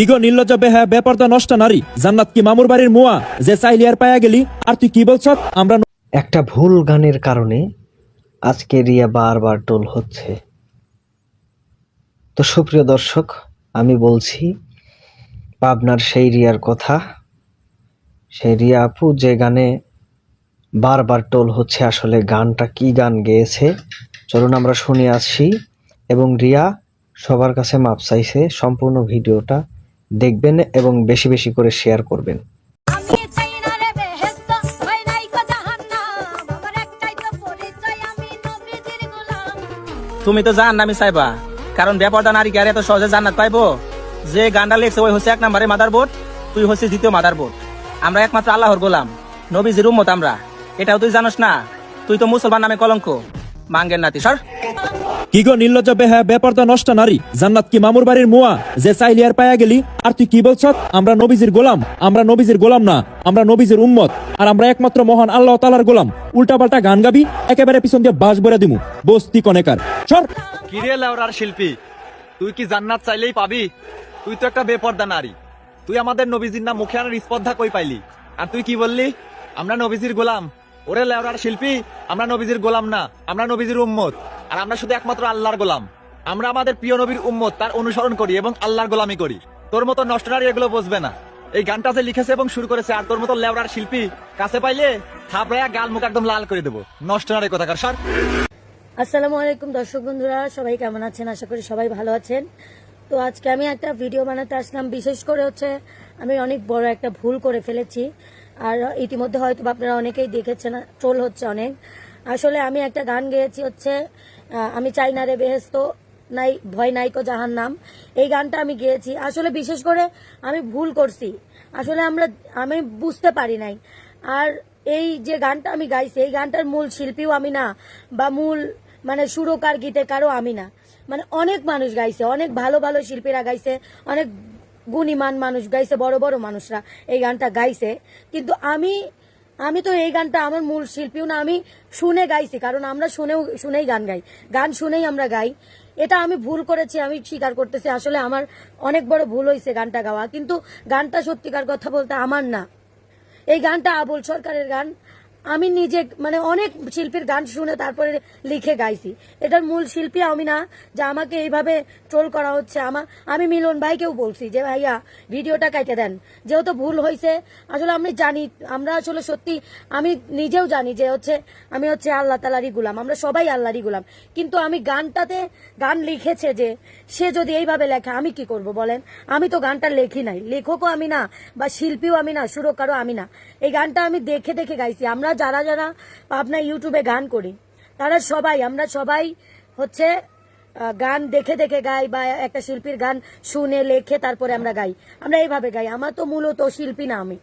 কি নির্লজ্জ বেহা বেপরদা নষ্ট নারী। জান্নাত কি মামুর বাড়ির মুয়া? যে চাইলি আর পায়া গেলি। আর তুই কি বলছ? আমরা একটা ভুল গানের কারণে আজকে রিয়া বারবার টোল হচ্ছে। তো সুপ্রিয় দর্শক, আমি বলছি, পাবনার সেই রিয়ার কথা, সেই রিয়া আপু যে গানে বারবার টোল হচ্ছে, আসলে গানটা কি গান গেয়েছে? চলুন আমরা শুনে আসছি এবং রিয়া, সবার কাছে মাপ চাইছে সম্পূর্ণ ভিডিওটা। দেখবেন এবং বেশি বেশি করে শেয়ার করবেন। তুমি তো জান আমি চাইবা কারণ বেপরদা নারী আর এত সহজে জান্নাত পাইবো? যে গানটা লেখছে ওই হচ্ছে এক নম্বরে মাদার বোর্ড তুই হচ্ছে দ্বিতীয় মাদার বোর্ড আমরা একমাত্র আল্লাহর গোলাম নবী নবীজির উম্মত আমরা। এটাও তুই জানোস না তুই তো মুসলমান নামে কলঙ্ক। মাঙ্গের নাতি সর। কি গো নির্লজ্জ বেহা বেপরদা নষ্ট নারী। জান্নাত কি মামুর বাড়ির মুয়া? যে চাইলি আর পায়া গেলি। আর তুই কি বলছ আমরা নবীজির গোলাম। আমরা নবীজির গোলাম না। আমরা নবীজির উম্মত। আর আমরা একমাত্র মহান আল্লাহ তালার গোলাম। উল্টাপাল্টা গান গাবি, একেবারে পিছন দিয়ে বাস ভরে দিমু। বস্তি কনেকার। সর কিরে লেওরার শিল্পী, তুই কি জান্নাত চাইলেই পাবি? তুই তো একটা বেপর্দা নারী। তুই আমাদের নবীজির নাম মুখে আনার স্পর্ধা কই পাইলি? আর তুই কি বললি? আমরা নবীজির গোলাম। ওরে লেওরার শিল্পী, আমরা নবীজির গোলাম না। আমরা নবীজির উম্মত। আর আমরা শুধু একমাত্র আল্লাহর গোলাম। আমরা আমাদের প্রিয় নবীর উম্মত, তার অনুসরণ করি এবং আল্লাহর গোলামি করি। তোর মতো নষ্ট নারী এগুলো বুঝবে না। এই গানটা যে লিখেছে এবং শুরু করেছে, আর তোর মতো লেওরার শিল্পী কাছে পাইলে থাপড়ায়া গাল মুখ একদম লাল করে দেবো। নষ্ট নারী কোথাকার সর? আসসালামু আলাইকুম দর্শক বন্ধুরা, সবাই কেমন আছেন? আশা করি সবাই ভালো আছেন। তো আজকে আমি একটা ভিডিও বানাতে আসলাম, বিশেষ করে হচ্ছে আমি অনেক বড় একটা ভুল করে ফেলেছি। আর ইতিমধ্যে হয়তো আপনারা অনেকেই দেখেছেন ট্রোল হচ্ছে অনেক। আসলে আমি একটা গান গেয়েছি হচ্ছে আমি চাই না রে বেহেস্ত নাই, ভয় নাইকো জাহান নাম এই গানটা আমি গেয়েছি। আসলে বিশেষ করে আমি ভুল করছি। আসলে আমরা, আমি বুঝতে পারি নাই। আর এই যে গানটা আমি গাইছি, এই গানটার মূল শিল্পীও আমি না, বা মূল মানে সুরকার, গীতিকারও আমি না। মানে অনেক মানুষ গাইছে, অনেক ভালো ভালো শিল্পীরা গাইছে, অনেক গুণীমান মানুষ গাইছে, বড় বড় মানুষরা এই গানটা গাইছে। কিন্তু আমি আমি তো এই গানটা আমার মূল শিল্পীও না, আমি শুনে গাইছি, কারণ আমরা শুনেও, শুনেই গান গাই। গান শুনেই আমরা গাই। এটা আমি ভুল করেছি, আমি স্বীকার করতেছি, আসলে আমার অনেক বড় ভুল হয়েছে গানটা গাওয়া, কিন্তু গানটা সত্যিকার কথা বলতে আমার না। এই গানটা আবুল সরকারের গান আমি নিজে মানে অনেক শিল্পীর গান শুনে তারপরে লিখে গাইছি। এটার মূল শিল্পী আমি না, যে আমাকে এইভাবে ট্রোল করা হচ্ছে। আমার আমি মিলন ভাইকেও বলছি যে, ভাইয়া, ভিডিওটা কাইটে দেন। যেহেতু ভুল হয়েছে আসলে আমি জানি, আমরা আসলে সত্যি, আমি নিজেও জানি যে হচ্ছে, আমি হচ্ছে আল্লাহ তালারই গুলাম, আমরা সবাই আল্লাহরই গুলাম। কিন্তু আমি গানটাতে, গান লিখেছে যে, সে যদি এইভাবে লেখে, আমি কি করব বলেন? আমি তো গানটা লেখি নাই। লেখকও আমি না, বা শিল্পীও আমি না, সুরকারও আমি না। এই গানটা আমি দেখে দেখে গাইছি। আমরা যারা যারা আপনার ইউটিউবে গান করি, তারা সবাই, আমরা সবাই হচ্ছে গান দেখে দেখে গাই বা একটা শিল্পীর গান শুনে, লেখে, তারপরে আমরা গাই। আমরা এইভাবে গাই। আমার তো মূলত শিল্পী না আমি।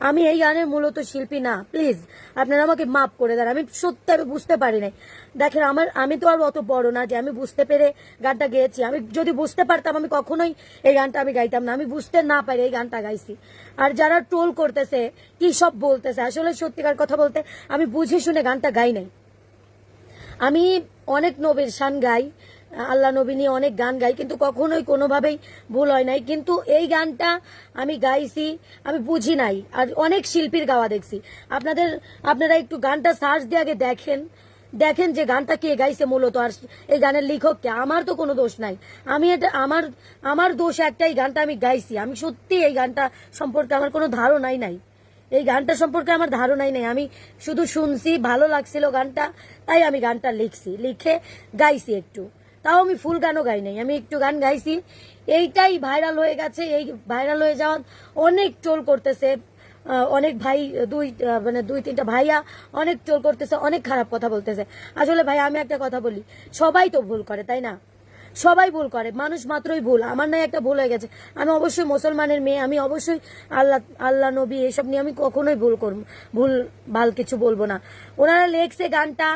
আমি এই গানের মূলত শিল্পী না প্লিজ আপনারা আমাকে মাফ করে দেন, আমি সত্যি আমি বুঝতে পারি নাই। দেখেন আমার, আমি তো আর অত বড় না যে আমি বুঝতে পেরে গানটা গেয়েছি। আমি যদি বুঝতে পারতাম, আমি কখনোই এই গানটা আমি গাইতাম না, আমি বুঝতে না পারি এই গানটা গাইছি। আর যারা ট্রোল করতেছে, কি সব বলতেছে? আসলে সত্যিকার কথা বলতে, আমি বুঝে শুনে গানটা গাই নাই। আমি অনেক নবীর শান গাই আল্লাহ নবী নিয়ে অনেক গান গাই, কিন্তু কখনোই কোনোভাবেই ভুল হয় নাই। কিন্তু এই গানটা আমি গাইছি, আমি বুঝি নাই, আর অনেক শিল্পীর গাওয়া দেখছি। আপনাদের, আপনারা একটু গানটা সার্চ দিয়ে আগে দেখেন। দেখেন যে গানটা কে গাইছে মূলত, আর এই গানের লেখককে আমার তো কোনো দোষ নাই। আমি এটা, আমার আমার দোষ একটাই গানটা আমি গাইছি। আমি সত্যি এই গানটা সম্পর্কে আমার কোনো ধারণাই নাই। এই গানটা সম্পর্কে আমার ধারণাই নেই। আমি শুধু শুনছি, ভালো লাগছিল গানটা, তাই আমি গানটা লিখছি, লিখে গাইছি একটু। তাও আমি ফুল গানও গাই নাই, আমি একটু গান গাইছি। এইটাই ভাইরাল হয়ে গেছে, এই ভাইরাল হয়ে যাওয়ার অনেক টোল করতেছে অনেক ভাই, দুই মানে দুই, তিনটা ভাইয়া অনেক টোল করতেছে, অনেক খারাপ কথা বলতেছে। আসলে ভাই, আমি একটা কথা বলি, সবাই তো ভুল করে, তাই না? সবাই ভুল করে, মানুষ মাত্রই ভুল। আমার নাই একটা ভুল হয়ে গেছে। আমি অবশ্যই মুসলমানের মেয়ে, আমি অবশ্যই আল্লাহ আল্লাহ, নবী, এসব নিয়ে আমি কখনোই ভুল করব, ভুল, ভালো কিছু বলব না। ওনারা লেখছে গানটা,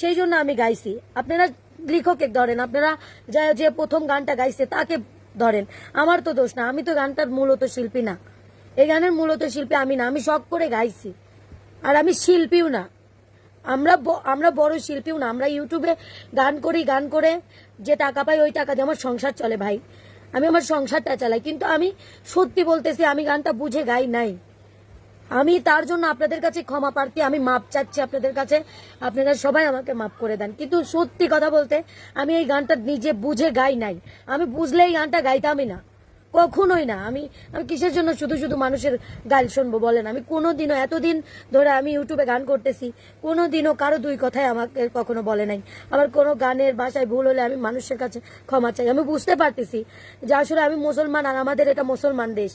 সেই জন্য আমি গাইছি। আপনারা লেখকে ধরেন, আপনারা যা- যে প্রথম গানটা গাইছে তাকে ধরেন। আমার তো দোষ না, আমি তো গানটার মূলত শিল্পী না। এই গানের মূলত শিল্পী আমি না, আমি শখ করে গাইছি। আর আমি শিল্পীও না। আমরা আমরা বড় শিল্পীও না, আমরা ইউটিউবে গান করি, গান করে যে টাকা পাই ওই টাকা দিয়ে আমার সংসার চলে ভাই। আমি আমার সংসারটা চালাই, কিন্তু আমি সত্যি বলতেছি, আমি গানটা বুঝে গাই নাই। আমি তার জন্য আপনাদের কাছে ক্ষমা প্রার্থী, আমি মাপ চাচ্ছি আপনাদের কাছে। আপনারা সবাই আমাকে মাপ করে দেন। কিন্তু সত্যি কথা বলতে, আমি এই গানটা নিজে বুঝে গাই নাই। আমি বুঝলে এই গানটা গাইতামই না। কখনোই না। আমি আমি কিসের জন্য শুধু শুধু মানুষের গাল শুনব বলেন? আমি কোনোদিনও, এতদিন ধরে আমি ইউটিউবে গান করতেছি, কোনোদিনও কারও দুই কথাই আমাকে কখনো বলে নাই। আমার কোনো গানের ভাষায় ভুল হলে আমি মানুষের কাছে ক্ষমা চাই। আমি বুঝতে পারতেছি যে আসলে আমি মুসলমান আর আমাদের এটা মুসলমান দেশ।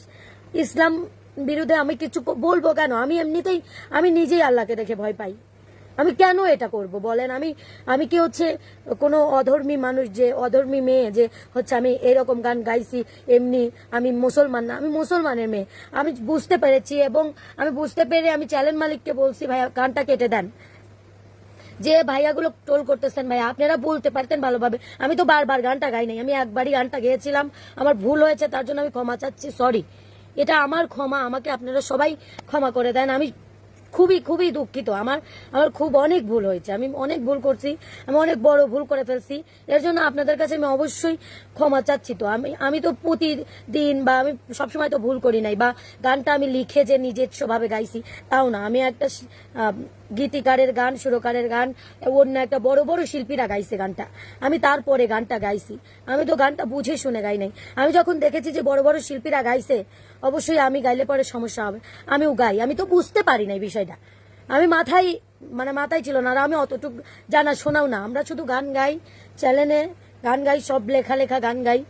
ইসলাম বিরুদ্ধে আমি কিছু বলব কেন? আমি এমনিতেই, আমি নিজেই আল্লাহকে দেখে ভয় পাই। আমি কেন এটা করব বলেন? আমি আমি কি হচ্ছে কোনো অধর্মী মানুষ যে, অধর্মী মেয়ে যে হচ্ছে আমি এরকম গান গাইছি, এমনি আমি মুসলমান না, আমি মুসলমানের মেয়ে। আমি বুঝতে পেরেছি এবং আমি বুঝতে পেরে আমি চ্যানেল মালিককে বলছি, ভাইয়া গানটা কেটে দেন। যে ভাইয়াগুলো টোল করতেছেন ভাই আপনারা বলতে পারতেন ভালোভাবে। আমি তো বারবার গানটা গাই নাই, আমি একবারই গানটা গেয়েছিলাম। আমার ভুল হয়েছে, তার জন্য আমি ক্ষমা চাচ্ছি, সরি। এটা আমার ক্ষমা, আমাকে আপনারা সবাই ক্ষমা করে দেন। আমি খুবই খুবই দুঃখিত। আমার আমার খুব অনেক ভুল হয়েছে। আমি অনেক ভুল করছি, আমি অনেক বড় ভুল করে ফেলছি। এর জন্য আপনাদের কাছে আমি অবশ্যই ক্ষমা চাচ্ছি তো। আমি আমি তো প্রতিদিন বা আমি সবসময় তো ভুল করি নাই বা গানটা আমি লিখে যে নিজের স্বভাবে গাইছি, তাও না। আমি একটা গীতিকারের গান, সুরকারের গান, অন্য একটা বড় বড় শিল্পীরা গাইছে গানটা। আমি তারপরে গানটা গাইছি। আমি তো গানটা বুঝে শুনে গাই নাই। আমি যখন দেখেছি যে বড় বড় শিল্পীরা গাইছে, অবশ্যই আমি গাইলে পরে সমস্যা হবে। আমিও গাই। আমি তো বুঝতে পারি না এই বিষয়টা। আমি মাথায় মানে মাথায় ছিল না, আর আমি অতটুকু জানা শোনাও না। আমরা শুধু গান গাই, চ্যানেলে গান গাই, সব লেখা লেখা গান গাই।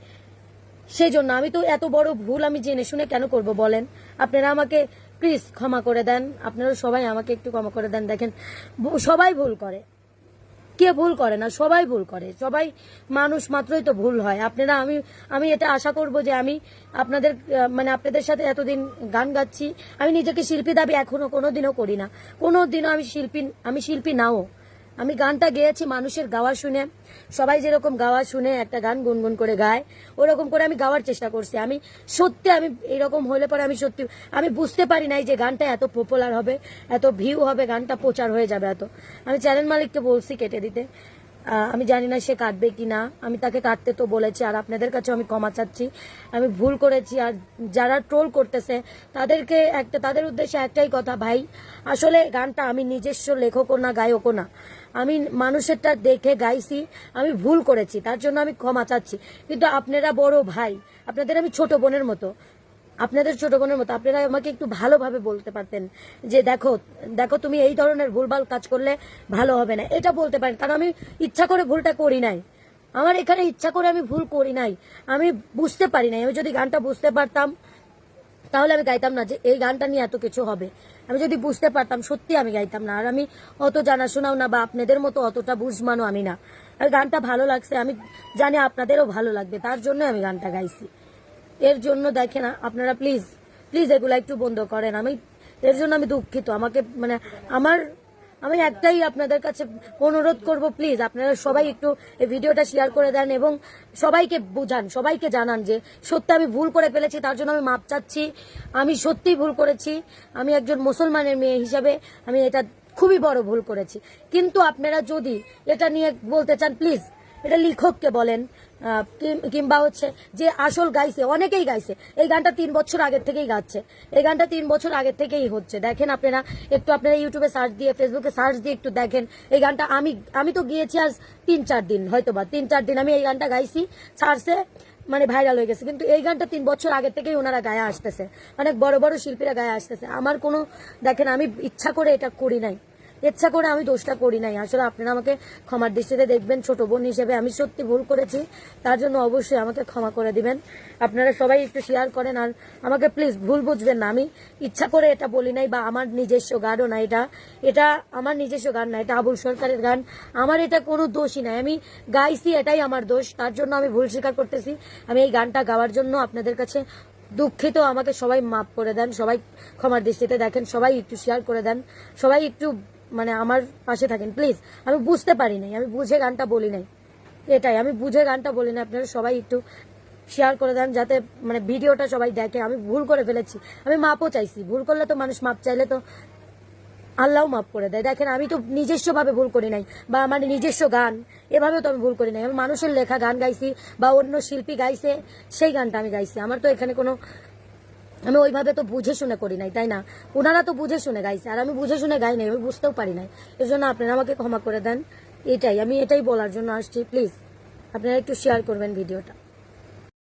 সেই জন্য আমি তো এত বড় ভুল আমি জেনে শুনে কেন করব বলেন? আপনারা আমাকে প্লিজ ক্ষমা করে দেন। আপনারা সবাই আমাকে একটু ক্ষমা করে দেন। দেখেন সবাই ভুল করে। কে ভুল করে না, সবাই ভুল করে। সবাই মানুষ মাত্রই তো ভুল হয়। আপনারা, আমি আমি এটা আশা করব যে আমি আপনাদের মানে আপনাদের সাথে এতদিন গান গাচ্ছি। আমি নিজেকে শিল্পী দাবি এখনও কোনোদিনও করি না। কোনোদিনও আমি শিল্পী আমি শিল্পী নাও। আমি গানটা গেয়েছি মানুষের গাওয়া শুনে। সবাই যেরকম গাওয়া শুনে একটা গান গুনগুন করে গায়, ওরকম করে আমি গাওয়ার চেষ্টা করছি। আমি সত্যি আমি এরকম হলে পরে আমি সত্যি, আমি বুঝতে পারি নাই যে গানটা এত পপুলার হবে, এত ভিউ হবে, গানটা প্রচার হয়ে যাবে এত। আমি চ্যানেল মালিককে বলছি কেটে দিতে। আমি জানি না সে কাটবে কি না আমি তাকে কাটতে তো বলেছি, আর আপনাদের কাছেও আমি ক্ষমা চাচ্ছি। আমি ভুল করেছি, আর যারা ট্রোল করতেছে, তাদেরকে একটা, তাদের উদ্দেশ্যে একটাই কথা, ভাই, আসলে গানটা আমি নিজস্ব লেখকও না, গায়কও না। আমি মানুষেরটা দেখে গাইছি, আমি ভুল করেছি, তার জন্য আমি ক্ষমা চাচ্ছি। কিন্তু আপনারা বড় ভাই, আপনাদের আমি ছোট বোনের মতো, আপনাদের ছোট বোনের মতো, আপনারা আমাকে একটু ভালোভাবে বলতে পারতেন যে দেখো দেখো তুমি এই ধরনের ভুলভাল কাজ করলে ভালো হবে না। এটা বলতে পারেন, কারণ আমি ইচ্ছা করে ভুলটা করি নাই। আমার এখানে ইচ্ছা করে আমি ভুল করি নাই। আমি বুঝতে পারি নাই, আমি যদি গানটা বুঝতে পারতাম তাহলে আমি গাইতাম না যে এই গানটা নিয়ে এত কিছু হবে। আমি যদি বুঝতে পারতাম, সত্যি আমি গাইতাম না। আর আমি অত জানাশোনাও না বা আপনাদের মতো অতটা বুঝমানো আমি না। আর গানটা ভালো লাগছে, আমি জানি আপনাদেরও ভালো লাগবে, তার জন্য আমি গানটা গাইছি। এর জন্য দেখে না আপনারা প্লিজ প্লিজ এগুলো একটু বন্ধ করেন। আমি, এর জন্য আমি দুঃখিত। আমাকে মানে আমার আমি একটাই আপনাদের কাছে অনুরোধ করব প্লিজ আপনারা সবাই একটু এই ভিডিওটা শেয়ার করে দেন এবং সবাইকে বুঝান, সবাইকে জানান যে সত্যি আমি ভুল করে ফেলেছি, তার জন্য আমি মাপ চাচ্ছি। আমি সত্যিই ভুল করেছি। আমি একজন মুসলমানের মেয়ে হিসাবে আমি এটা খুবই বড় ভুল করেছি। কিন্তু আপনারা যদি এটা নিয়ে বলতে চান প্লিজ এটা লিখককে বলেন কিংবা হচ্ছে যে আসল গাইছে, অনেকেই গাইছে। এই গানটা তিন বছর আগের থেকেই গাচ্ছে। এই গানটা তিন বছর আগের থেকেই হচ্ছে। দেখেন আপনারা, একটু আপনারা ইউটিউবে সার্চ দিয়ে ফেসবুকে সার্চ দিয়ে একটু দেখেন। এই গানটা আমি আমি তো গিয়েছি আজ তিন চার দিন, হয়তো বা তিন চার দিন আমি এই গানটা গাইছি। সার্চে মানে ভাইরাল হয়ে গেছে। কিন্তু এই গানটা তিন বছর আগে থেকেই ওনারা গায়ে আসতেছে। অনেক বড় বড় শিল্পীরা গায়ে আসতেছে। আমার কোনো, দেখেন আমি ইচ্ছা করে এটা করি নাই। ইচ্ছা করে আমি দোষটা করি নাই। আসলে আপনারা আমাকে ক্ষমার দৃষ্টিতে দেখবেন, ছোট বোন হিসেবে। আমি সত্যি ভুল করেছি, তার জন্য অবশ্যই আমাকে ক্ষমা করে দিবেন। আপনারা সবাই একটু শেয়ার করেন আর আমাকে প্লিজ ভুল বুঝবেন না। আমি ইচ্ছা করে এটা বলি নাই বা আমার নিজস্ব গানও না এটা। এটা আমার নিজস্ব গান না, এটা আবুল সরকারের গান। আমার এটা কোনো দোষই নাই। আমি গাইছি এটাই আমার দোষ, তার জন্য আমি ভুল স্বীকার করতেছি। আমি এই গানটা গাওয়ার জন্য আপনাদের কাছে দুঃখিত, আমাকে সবাই মাফ করে দেন। সবাই ক্ষমার দৃষ্টিতে দেখেন, সবাই একটু শেয়ার করে দেন। সবাই একটু মানে আমার পাশে থাকেন। প্লিজ আমি বুঝতে পারি নাই, আমি বুঝে গানটা বলি নাই। এটাই, আমি বুঝে গানটা বলি না আপনারা সবাই একটু শেয়ার করে দেন যাতে মানে ভিডিওটা সবাই দেখে। আমি ভুল করে ফেলেছি, আমি মাপও চাইছি। ভুল করলে তো মানুষ মাপ চাইলে তো আল্লাহ মাফ করে দেয়। দেখেন, আমি তো নিজস্বভাবে ভুল করি নাই, বা আমার নিজস্ব গান, এভাবেও তো আমি ভুল করি নাই। আমি মানুষের লেখা গান গাইছি, বা অন্য শিল্পী গাইছে, সেই গানটা আমি গাইছি। আমার তো এখানে কোনো আমি ওইভাবে তো বুঝে শুনে করি নাই, তাই না? ওনারা তো বুঝে শুনে গাইছে আর আমি বুঝে শুনে গাই নাই, আমি বুঝতেও পারি নাই। এর জন্য আপনারা আমাকে ক্ষমা করে দেন, এটাই, আমি এটাই বলার জন্য আসছি প্লিজ আপনারা একটু শেয়ার করবেন ভিডিওটা।